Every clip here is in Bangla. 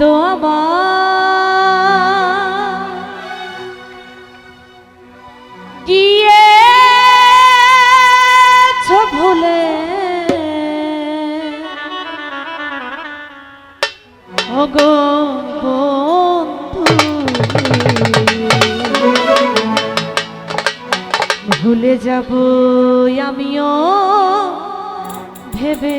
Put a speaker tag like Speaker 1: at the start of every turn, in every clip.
Speaker 1: তোমার গিয়েছ ভুলে। ওগো ভুলে যাব আমিও ভেবে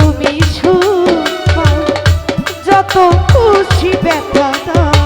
Speaker 1: তুমি সুখ যত খুশি ব্যথা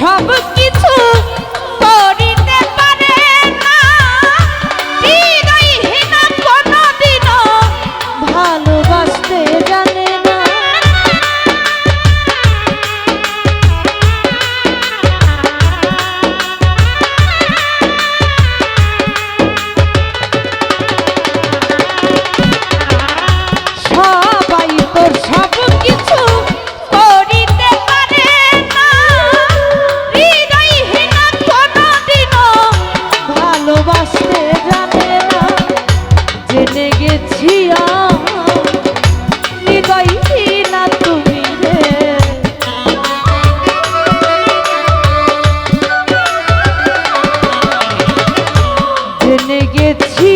Speaker 1: সব কিছু লেগেছি হৃদয় না তুমি গেছি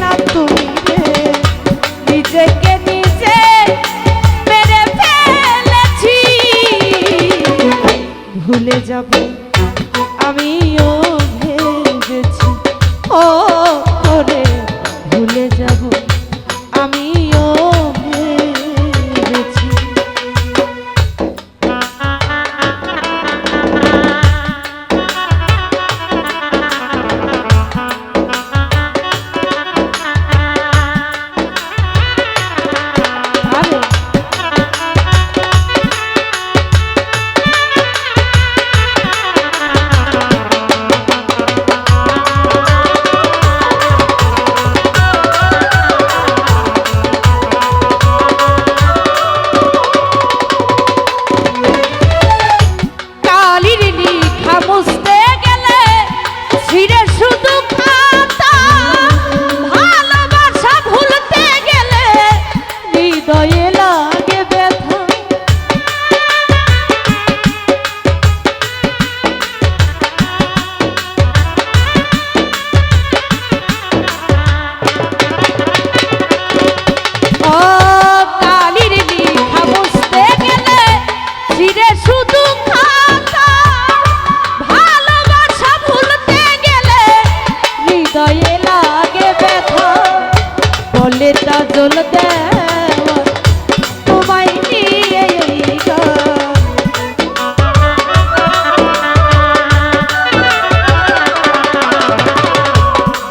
Speaker 1: না তুমি নিজেকে নিজে ভুলে যাব আমিও। ফিরে শুধু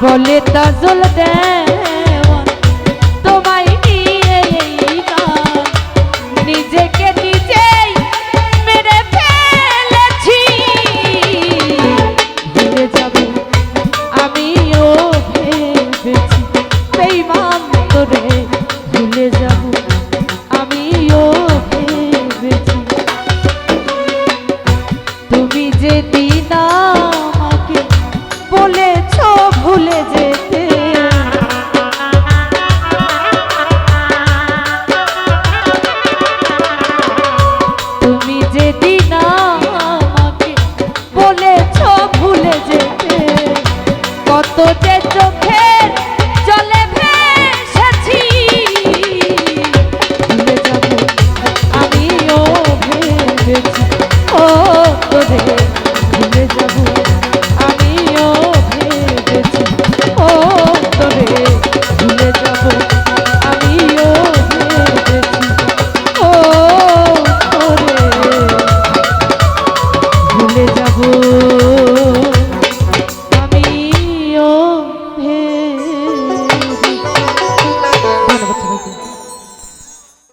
Speaker 1: বলে তাজল দেয় todo